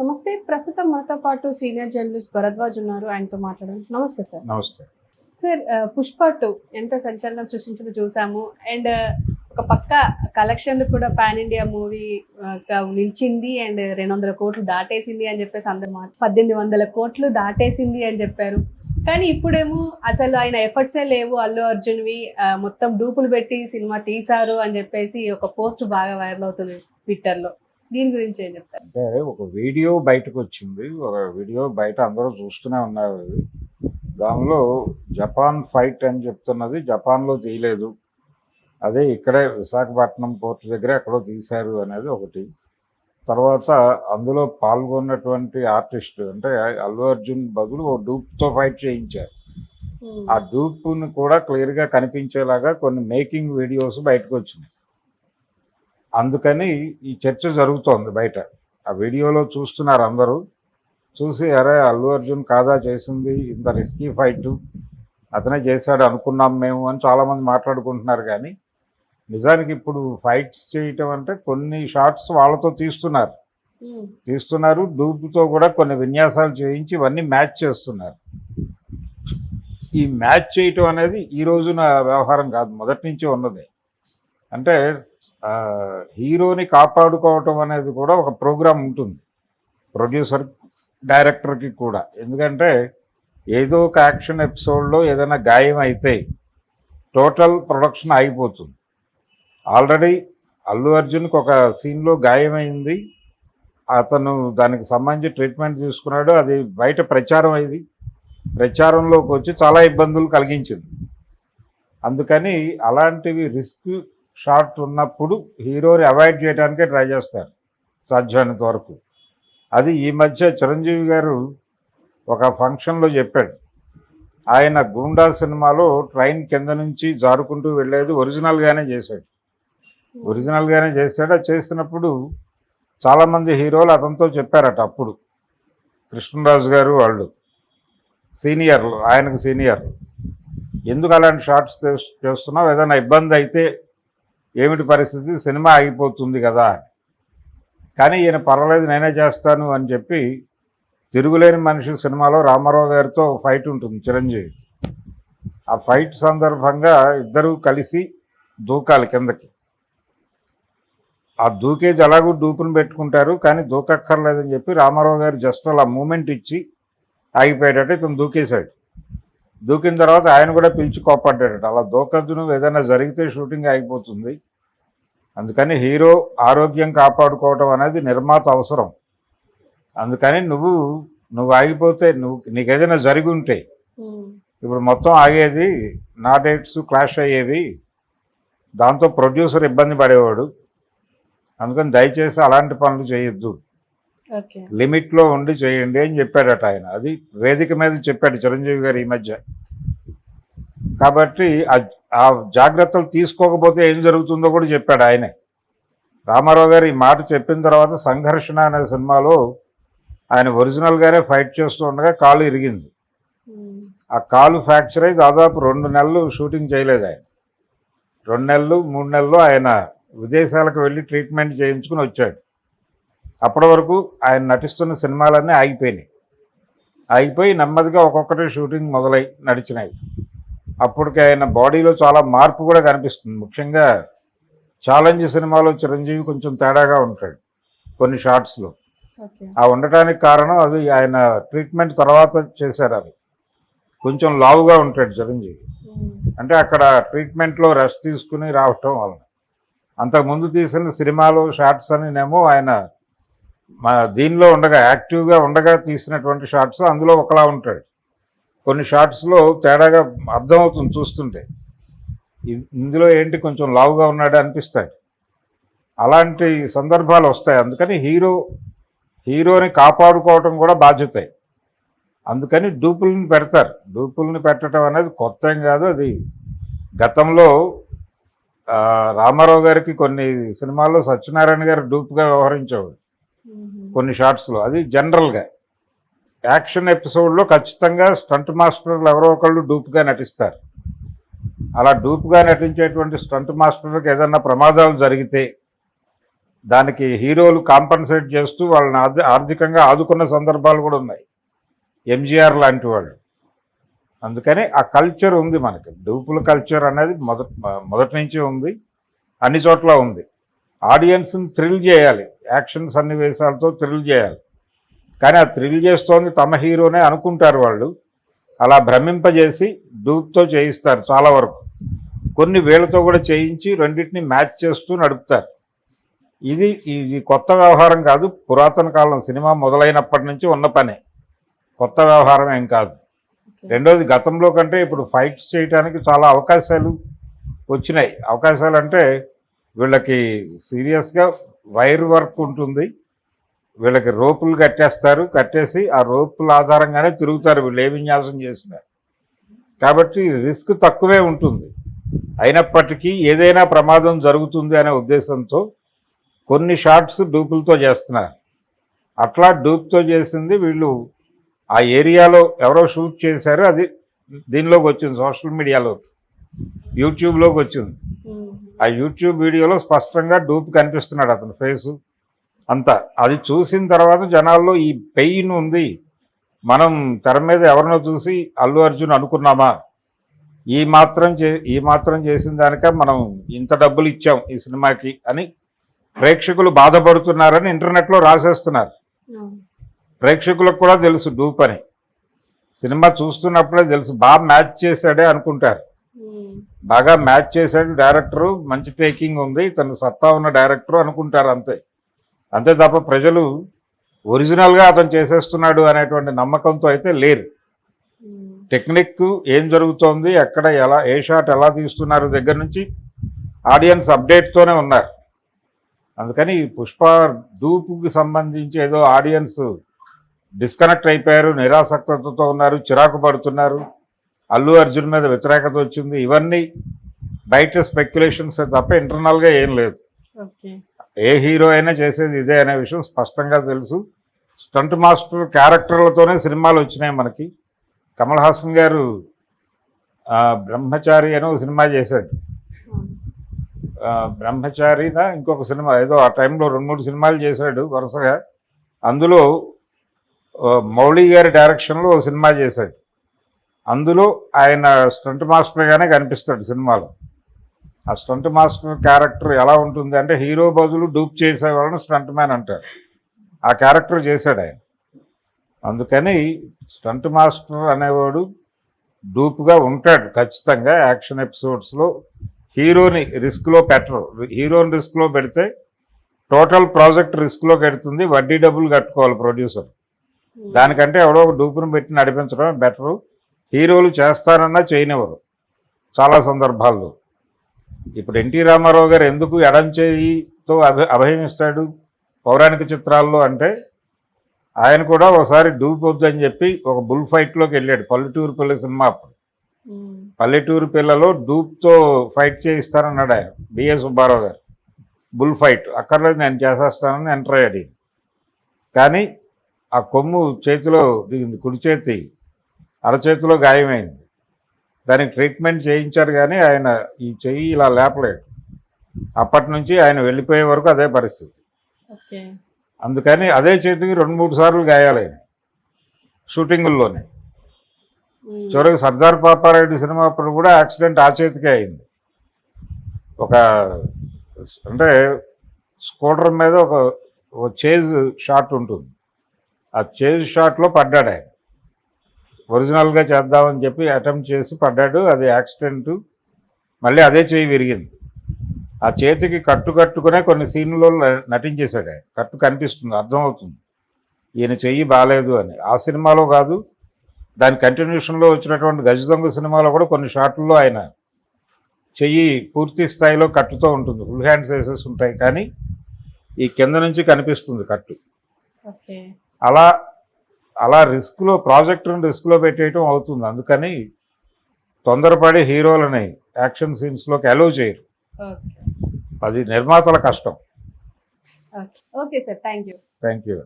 నమస్తే ప్రస్తుతం మనతో పాటు సీనియర్ జర్నలిస్ట్ భరద్వాజ్ ఉన్నారు. ఆయనతో మాట్లాడారు నమస్తే సార్. నమస్తే. సార్ పుష్ప టూ ఎంత సంచలనం సృష్టించిందో చూసాము. అండ్ ఒక పక్క కలెక్షన్లు కూడా పాన్ ఇండియా మూవీ నిలిచింది. అండ్ రెండు వందల కోట్లు దాటేసింది అని చెప్పేసి అందరు మాట పద్దెనిమిది వందల కోట్లు దాటేసింది అని చెప్పారు. కానీ ఇప్పుడేమో అసలు ఆయన ఎఫర్ట్సే లేవు. అల్లు అర్జున్వి మొత్తం డూపులు పెట్టి సినిమా తీశారు అని చెప్పేసి ఒక పోస్ట్ బాగా వైరల్ అవుతుంది ట్విట్టర్లో. దీని గురించి ఏం చెప్తారు? అంటే ఒక వీడియో బయటకు వచ్చింది. ఒక వీడియో బయట అందరూ చూస్తూనే ఉన్నారు అది. దానిలో జపాన్ ఫైట్ అని చెప్తున్నది. జపాన్లో తీయలేదు. అదే ఇక్కడే విశాఖపట్నం పోర్ట్ దగ్గర ఎక్కడో తీశారు అనేది ఒకటి. తర్వాత అందులో పాల్గొన్నటువంటి ఆర్టిస్ట్ అంటే అల్లు అర్జున్ బదులు ఓ డూప్తో ఫైట్ చేయించారు. ఆ డూప్ని కూడా క్లియర్గా కనిపించేలాగా కొన్ని మేకింగ్ వీడియోస్ బయటకు వచ్చినాయి. అందుకని ఈ చర్చ జరుగుతోంది బయట. ఆ వీడియోలో చూస్తున్నారు అందరూ. చూసి అరే అల్లు అర్జున్ కాదా చేసింది? ఇంత రిస్కీ ఫైట్ అతనే చేశాడు అనుకున్నాం మేము అని చాలామంది మాట్లాడుకుంటున్నారు కానీ నిజానికి ఇప్పుడు ఫైట్స్ చేయటం అంటే కొన్ని షార్ట్స్ వాళ్ళతో తీస్తున్నారు. తీస్తున్నారు డూప్తో కూడా కొన్ని విన్యాసాలు చేయించి ఇవన్నీ మ్యాచ్ చేస్తున్నారు. ఈ మ్యాచ్ చేయటం అనేది ఈ రోజున వ్యవహారం కాదు మొదటి నుంచి ఉన్నది. అంటే హీరోని కాపాడుకోవటం అనేది కూడా ఒక ప్రోగ్రాం ఉంటుంది. ప్రొడ్యూసర్ డైరెక్టర్కి కూడా. ఎందుకంటే ఏదో ఒక యాక్షన్ ఎపిసోడ్లో ఏదైనా గాయం అయితే టోటల్ ప్రొడక్షన్ ఆగిపోతుంది. ఆల్రెడీ అల్లు అర్జున్కి ఒక సీన్లో గాయమైంది. అతను దానికి సంబంధించి ట్రీట్మెంట్ తీసుకున్నాడు. అది బయట ప్రచారం అయింది ప్రచారంలోకి వచ్చి చాలా ఇబ్బందులు కలిగించింది. అందుకని అలాంటివి రిస్క్ షార్ట్ ఉన్నప్పుడు హీరోని అవాయిడ్ చేయడానికే ట్రై చేస్తారు సాధ్యమైనంత వరకు. అది ఈ మధ్య చిరంజీవి గారు ఒక ఫంక్షన్లో చెప్పాడు. ఆయన గూండా సినిమాలో ట్రైన్ కింద నుంచి జారుకుంటూ వెళ్ళేది ఒరిజినల్గానే చేశాడు. ఒరిజినల్గానే చేశాడు. చేసినప్పుడు చాలామంది హీరోలు అతనితో చెప్పారట అప్పుడు. కృష్ణరాజు గారు వాళ్ళు. సీనియర్లు ఆయనకు సీనియర్లు. ఎందుకు అలాంటి షార్ట్స్ చేస్తున్నావు? ఏదైనా ఇబ్బంది అయితే ఏమిటి పరిస్థితి? సినిమా ఆగిపోతుంది కదా. కానీ ఈయన పర్వాలేదు నేనే చేస్తాను అని చెప్పి తిరుగులేని మనిషి సినిమాలో రామారావు గారితో ఫైట్ ఉంటుంది చిరంజీవి. ఆ ఫైట్ సందర్భంగా ఇద్దరూ కలిసి దూకాలి కిందకి. ఆ దూకేజ్ అలాగూ డూపును పెట్టుకుంటారు కానీ దూకక్కర్లేదని చెప్పి రామారావు గారు జస్ట్ అలా మూమెంట్ ఇచ్చి ఆగిపోయేటట్టు ఇతను దూకేశాడు. దూకిన తర్వాత ఆయన కూడా పిలిచి కోపడ్డాడట అలా దూకద్దు నువ్వు ఏదైనా జరిగితే షూటింగ్ ఆగిపోతుంది అందుకని హీరో ఆరోగ్యం కాపాడుకోవడం అనేది నిర్మాత అవసరం. అందుకని నువ్వు నువ్వు ఆగిపోతే నువ్వు నీకు ఏదైనా జరిగి ఉంటే. ఇప్పుడు మొత్తం ఆగేది నా డేట్స్ క్లాష్ అయ్యేవి. దాంతో ప్రొడ్యూసర్ ఇబ్బంది పడేవాడు. అందుకని దయచేసి అలాంటి పనులు చేయొద్దు. లిమిట్లో ఉండి చేయండి అని చెప్పాడట ఆయన. అది వేదిక మీద చెప్పాడు చిరంజీవి గారు ఈ మధ్య. కాబట్టి ఆ- జాగ్రత్తలు తీసుకోకపోతే ఏం జరుగుతుందో కూడా చెప్పాడు ఆయనే. రామారావు గారు ఈ మాట చెప్పిన తర్వాత సంఘర్షణ అనే సినిమాలో ఆయన ఒరిజినల్గానే ఫైట్ చేస్తూ ఉండగా కాలు ఇరిగింది. ఆ కాలు ఫ్రాక్చర్ అయి దాదాపు రెండు నెలలు షూటింగ్ చేయలేదు ఆయన. రెండు నెలలు మూడు నెలలు ఆయన విదేశాలకు వెళ్ళి ట్రీట్మెంట్ చేయించుకుని వచ్చాడు. అప్పటి వరకు ఆయన నటిస్తున్న సినిమాలన్నీ ఆగిపోయినాయి. ఆగిపోయి నెమ్మదిగా ఒక్కొక్కటి షూటింగ్ మొదలై నడిచినాయి. అప్పటికి ఆయన బాడీలో చాలా మార్పు కూడా కనిపిస్తుంది. ముఖ్యంగా ఛాలెంజ్ సినిమాలో చిరంజీవి కొంచెం తేడాగా ఉంటాడు కొన్ని షార్ట్స్లో ఆ ఉండటానికి కారణం అది ఆయన ట్రీట్మెంట్ తర్వాత చేశారు అది. కొంచెం లావుగా ఉంటాడు చిరంజీవి. అంటే అక్కడ ట్రీట్మెంట్లో రెస్ట్ తీసుకుని రావటం వలన. అంతకుముందు తీసిన సినిమాలో షార్ట్స్ అనినేమో ఆయన మా దీనిలో ఉండగా యాక్టివ్గా ఉండగా తీసినటువంటి షార్ట్స్ అందులో ఒకలా ఉంటాడు. కొన్ని షార్ట్స్లో తేడాగా అర్థమవుతుంది చూస్తుంటే. ఇందులో ఏంటి కొంచెం లావుగా ఉన్నాడు అనిపిస్తాడు అలాంటి సందర్భాలు వస్తాయి. అందుకని హీరో హీరోని కాపాడుకోవటం కూడా బాధ్యతే. అందుకని డూపుల్ని పెడతారు. డూపుల్ని పెట్టడం అనేది కొత్త కాదు. అది గతంలో రామారావు గారికి కొన్ని సినిమాల్లో సత్యనారాయణ గారు డూప్గా వ్యవహరించేవాడు. కొన్ని షార్ట్స్లో అది జనరల్గా యాక్షన్ ఎపిసోడ్లో ఖచ్చితంగా స్టంట్ మాస్టర్లు ఎవరో ఒకళ్ళు డూప్గా నటిస్తారు. అలా డూప్గా నటించేటువంటి స్టంట్ మాస్టర్కి ఏదన్నా ప్రమాదాలు జరిగితే దానికి హీరోలు కాంపన్సేట్ చేస్తూ వాళ్ళని ఆర్థికంగా ఆదుకున్న సందర్భాలు కూడా ఉన్నాయి. ఎంజీఆర్ లాంటి వాళ్ళు. అందుకని ఆ కల్చర్ ఉంది మనకి. డూపుల కల్చర్ అనేది మొదటి మొదటి నుంచి ఉంది. అన్ని చోట్ల ఉంది. ఆడియన్స్ని థ్రిల్ చేయాలి. యాక్షన్ సన్నివేశాలతో థ్రిల్ చేయాలి. కానీ ఆ థ్రిల్ చేస్తోంది తమ హీరోనే అనుకుంటారు వాళ్ళు. అలా భ్రమింపజేసి డూప్తో చేయిస్తారు చాలా వరకు. కొన్ని వేలతో కూడా చేయించి రెండింటిని మ్యాచ్ చేస్తూ నడుపుతారు. ఇది ఇది కొత్త వ్యవహారం కాదు పురాతన కాలం సినిమా మొదలైనప్పటి నుంచి ఉన్న పనే. కొత్త వ్యవహారం ఏం కాదు. రెండోది గతంలో కంటే ఇప్పుడు ఫైట్స్ చేయడానికి చాలా అవకాశాలు వచ్చినాయి. అవకాశాలు అంటే వీళ్ళకి సీరియస్గా వైర్ వర్క్ ఉంటుంది. వీళ్ళకి రోపులు కట్టేస్తారు కట్టేసి ఆ రోపుల ఆధారంగానే తిరుగుతారు వీళ్ళు ఏ విన్యాసం చేసినా. కాబట్టి రిస్క్ తక్కువే ఉంటుంది. అయినప్పటికీ ఏదైనా ప్రమాదం జరుగుతుంది అనే ఉద్దేశంతో కొన్ని షార్ట్స్ డూపులతో చేస్తున్నారు. అట్లా డూప్తో చేసింది వీళ్ళు ఆ ఏరియాలో ఎవరో షూట్ చేశారు అది దీనిలోకి వచ్చింది సోషల్ మీడియాలో యూట్యూబ్లోకి వచ్చింది. ఆ యూట్యూబ్ వీడియోలో స్పష్టంగా డూప్ కనిపిస్తున్నాడు అతని ఫేసు. అంతా. అది చూసిన తర్వాత జనాల్లో ఈ పెయిన్ ఉంది. మనం తెర మీద ఎవరినో చూసి అల్లు అర్జున్ అనుకున్నామా? ఈ మాత్రం చే ఈ మాత్రం చేసిన దానిక మనం ఇంత డబ్బులు ఇచ్చాం ఈ సినిమాకి అని ప్రేక్షకులు బాధపడుతున్నారని ఇంటర్నెట్లో రాసేస్తున్నారు. ప్రేక్షకులకు కూడా తెలుసు డూప్ అని సినిమా చూస్తున్నప్పుడే తెలుసు బాగా మ్యాచ్ చేశాడే అనుకుంటారు. బాగా మ్యాచ్ చేశాడు డైరెక్టరు మంచి టేకింగ్ ఉంది తను సత్తా ఉన్న డైరెక్టరు అనుకుంటారు అంతే. అంతే తప్ప ప్రజలు ఒరిజినల్గా అతను చేసేస్తున్నాడు అనేటువంటి నమ్మకంతో అయితే లేరు. టెక్నిక్ ఏం జరుగుతోంది ఎక్కడ ఎలా ఏ షాట్ ఎలా తీస్తున్నారు దగ్గర నుంచి ఆడియన్స్ అప్డేట్తోనే ఉన్నారు. అందుకని పుష్ప డూపుకి సంబంధించి ఏదో ఆడియన్స్ డిస్కనెక్ట్ అయిపోయారు నిరాసక్తతో ఉన్నారు చిరాకు పడుతున్నారు. అల్లు అర్జున్ మీద వ్యతిరేకత వచ్చింది. ఇవన్నీ బయట స్పెక్యులేషన్స్ తప్ప ఇంటర్నల్గా ఏం లేదు. ఓకే. ఏ హీరో అయినా చేసేది ఇదే అనే విషయం స్పష్టంగా తెలుసు. స్టంట్ మాస్టర్ క్యారెక్టర్లతోనే సినిమాలు వచ్చినాయి మనకి. కమల్ హాసన్ గారు బ్రహ్మచారి అని ఒక సినిమా చేశాడు. బ్రహ్మచారిన ఇంకొక సినిమా ఏదో ఆ టైంలో రెండు మూడు సినిమాలు చేశాడు వరుసగా. అందులో మౌళి గారి డైరెక్షన్లో ఒక సినిమా చేశాడు. అందులో ఆయన స్టంట్ మాస్టర్గానే కనిపిస్తాడు సినిమాలో. ఆ స్టంట్ మాస్టర్ క్యారెక్టర్ ఎలా ఉంటుంది అంటే హీరో బదులు డూప్ చేసే వాళ్ళని స్టంట్ మ్యాన్ అంటారు ఆ క్యారెక్టర్ చేశాడు ఆయన. అందుకని స్టంట్ మాస్టర్ అనేవాడు డూప్గా ఉంటాడు ఖచ్చితంగా యాక్షన్ ఎపిసోడ్స్లో. హీరోని రిస్క్లో పెట్టరు. హీరోని రిస్క్లో పెడితే టోటల్ ప్రాజెక్ట్ రిస్క్లో పెడుతుంది. వడ్డీ డబ్బులు కట్టుకోవాలి ప్రొడ్యూసర్. దానికంటే ఎవడో ఒక డూపును పెట్టి నడిపించడం బెటరు. హీరోలు చేస్తారన్నా చేయనివ్వరు. చాలా సందర్భాల్లో. ఇప్పుడు ఎన్టీ రామారావు గారు ఎందుకు ఎడం చేయితో అభ అభయమిస్తాడు పౌరాణిక చిత్రాల్లో అంటే ఆయన కూడా ఒకసారి డూప్ వద్దని చెప్పి ఒక బుల్ ఫైట్లోకి వెళ్ళాడు పల్లెటూరు పిల్ల సినిమా అప్పుడు. పల్లెటూరు పిల్లలో డూప్తో ఫైట్ చేయిస్తానన్నాడు ఆయన బిఏ సుబ్బారావు గారు. బుల్ ఫైట్ అక్కర్లేదు నేను చేసేస్తానని ఎంటర్ అయ్యాడు. కానీ ఆ కొమ్ము చేతిలో దిగింది కుడి చేతి అరచేతిలో గాయమైంది. దానికి ట్రీట్మెంట్ చేయించారు కానీ ఆయన ఈ చెయ్యి ఇలా లేపలేడు అప్పటి నుంచి ఆయన వెళ్ళిపోయే వరకు అదే పరిస్థితి. అందుకని అదే చేతికి రెండు మూడు సార్లు గాయాలైన షూటింగుల్లోనే. చివరికి సర్దార్ పాపారెడ్డి సినిమా అప్పుడు కూడా యాక్సిడెంట్ ఆ చేతికే అయింది. ఒక అంటే స్కూటర్ మీద ఒక ఒక చేజ్ షాట్ ఉంటుంది. ఆ చేజ్ షాట్లో పడ్డాడు ఆయన ఒరిజినల్గా చేద్దామని చెప్పి అటెంప్ట్ చేసి పడ్డాడు. అది యాక్సిడెంట్. మళ్ళీ అదే చేయి విరిగింది. ఆ చేతికి కట్టు కట్టుకునే కొన్ని సీన్లలో నటించేశాడు ఆయన. కట్టు కనిపిస్తుంది అర్థమవుతుంది. ఈయన చెయ్యి బాగాలేదు అని. ఆ సినిమాలో కాదు దాని కంటిన్యూషన్లో వచ్చినటువంటి గజ దొంగ సినిమాలో కూడా కొన్ని షాట్లలో ఆయన చెయ్యి పూర్తి స్థాయిలో కట్టుతో ఉంటుంది. ఫుల్ హ్యాండ్స్ వేసేసి ఉంటాయి. కానీ ఈ కింద నుంచి కనిపిస్తుంది కట్టు. అలా అలా రిస్క్లో ప్రాజెక్టును రిస్క్లో పెట్టేయటం అవుతుంది. అందుకని తొందరపడి హీరోలని యాక్షన్ సీన్స్లోకి అలో చేయరు. అది నిర్మాతల కష్టం. Okay. Sir. Thank you thank you